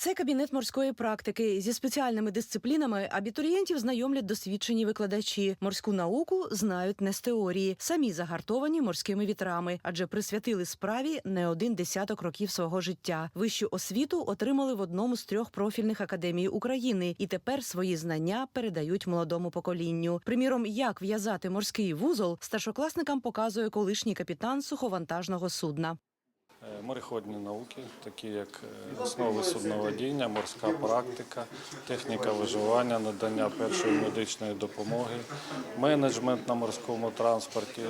Це кабінет морської практики. Зі спеціальними дисциплінами абітурієнтів знайомлять досвідчені викладачі. Морську науку знають не з теорії, самі загартовані морськими вітрами, адже присвятили справі не один десяток років свого життя. Вищу освіту отримали в одному з трьох профільних академій України і тепер свої знання передають молодому поколінню. Приміром, як в'язати морський вузол, старшокласникам показує колишній капітан суховантажного судна. Е, Мореходні науки, такі як е, основи судноводіння, морська практика, техніка виживання, надання першої медичної допомоги, менеджмент на морському транспорті.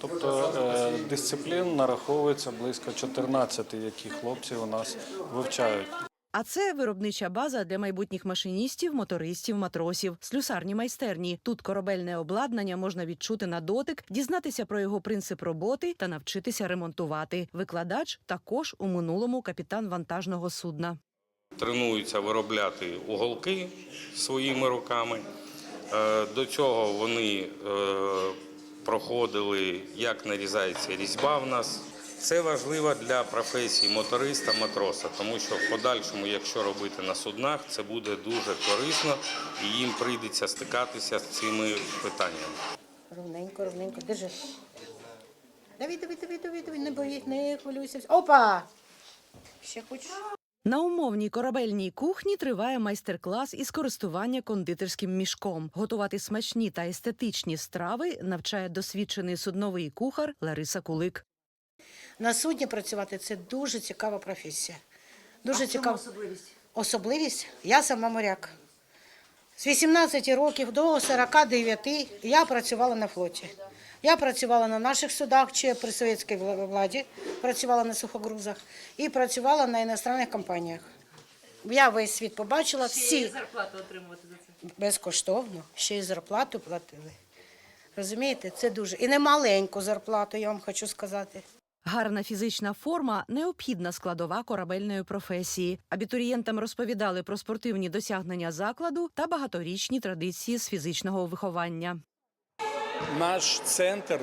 Тобто е, дисциплін нараховується близько 14, які хлопці у нас вивчають. А це виробнича база для майбутніх машиністів, мотористів, матросів, слюсарні майстерні. Тут корабельне обладнання можна відчути на дотик, дізнатися про його принцип роботи та навчитися ремонтувати. Викладач також у минулому капітан вантажного судна. тренуються виробляти уголки своїми руками. Е, До цього вони е, проходили, як нарізається різьба в нас. Це важливо для професії моториста, матроса, тому що в подальшому, якщо робити на суднах, це буде дуже корисно і їм прийдеться стикатися з цими питаннями. Ровненько, ровненько, держи. Давай, давай, давай, давай, давай, не боїсь, не хвилюйся. Опа! Ще хочеш? На умовній корабельній кухні триває майстер-клас із користування кондитерським мішком. Готувати смачні та естетичні страви навчає досвідчений судновий кухар Лариса Кулик. На судні працювати це дуже цікава професія. Дуже цікава особливість. Особливість? Я сама моряк. З 18 років до 49 я працювала на флоті. Я працювала на наших судах чи при совєтській владі, працювала на сухогрузах і працювала на іностранних компаніях. Я весь світ побачила, всі зарплату отримувати за це. безкоштовно, ще й зарплату платили. Розумієте, це дуже. І не маленьку зарплату, я вам хочу сказати. Гарна фізична форма необхідна складова корабельної професії. Абітурієнтам розповідали про спортивні досягнення закладу та багаторічні традиції з фізичного виховання. Наш центр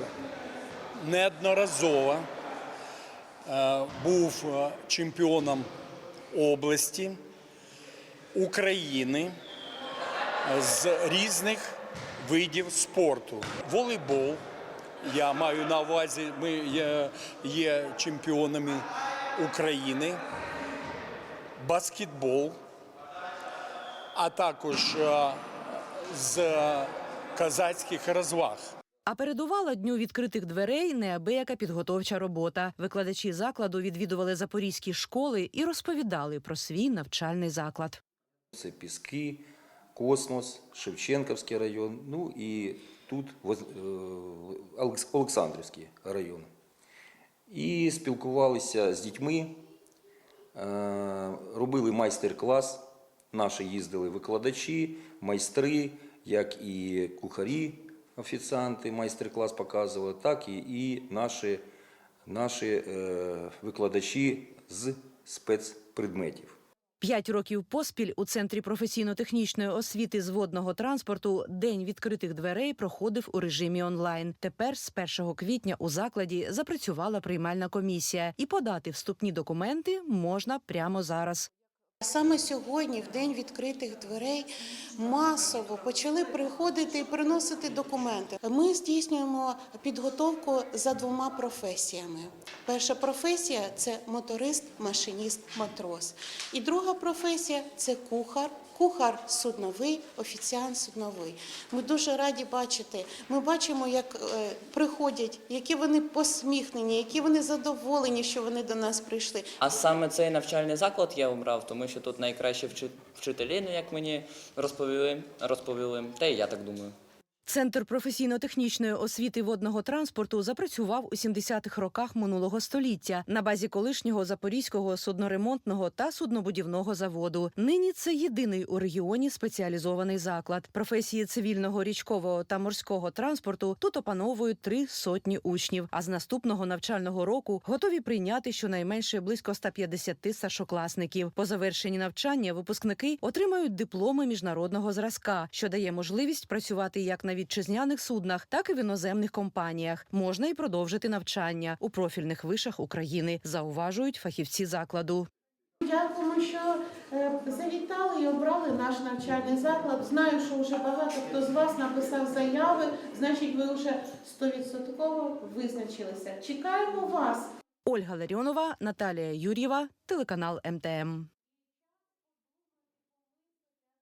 неодноразово е, був е, чемпіоном області України е, з різних видів спорту. Волейбол. Я маю на увазі, ми є, є чемпіонами України, баскетбол, а також е, з казацьких розваг. А передувала дню відкритих дверей неабияка підготовча робота. Викладачі закладу відвідували запорізькі школи і розповідали про свій навчальний заклад. Це Піски, Космос, Шевченківський район, ну і тут Воз- е, Олекс- Олександрівський район. І спілкувалися з дітьми, е, робили майстер-клас. Наші їздили викладачі, майстри, як і кухарі, офіціанти, майстер-клас показували, так і, і наші, наші е, викладачі з спецпредметів. П'ять років поспіль у центрі професійно-технічної освіти з водного транспорту день відкритих дверей проходив у режимі онлайн. Тепер з 1 квітня у закладі запрацювала приймальна комісія, і подати вступні документи можна прямо зараз. Саме сьогодні, в день відкритих дверей, масово почали приходити і приносити документи. Ми здійснюємо підготовку за двома професіями. Перша професія це моторист, машиніст, матрос. І друга професія це кухар. Кухар судновий, офіціант судновий. Ми дуже раді бачити. Ми бачимо, як е, приходять, які вони посміхнені, які вони задоволені, що вони до нас прийшли. А саме цей навчальний заклад я обрав, тому що тут найкращі вчи- вчителі, ну як мені розповіли, розповіли, та й я так думаю. Центр професійно-технічної освіти водного транспорту запрацював у 70-х роках минулого століття на базі колишнього запорізького судноремонтного та суднобудівного заводу. Нині це єдиний у регіоні спеціалізований заклад. Професії цивільного річкового та морського транспорту тут опановують три сотні учнів. А з наступного навчального року готові прийняти щонайменше близько 150 старшокласників. По завершенні навчання випускники отримають дипломи міжнародного зразка, що дає можливість працювати як на вітчизняних суднах, так і в іноземних компаніях. Можна і продовжити навчання у профільних вишах України, зауважують фахівці закладу. дякуємо, що е, завітали і обрали наш навчальний заклад. Знаю, що вже багато хто з вас написав заяви, значить, ви вже стовідсотково визначилися. Чекаємо вас. Ольга Ларіонова, Наталія Юр'єва, телеканал МТМ.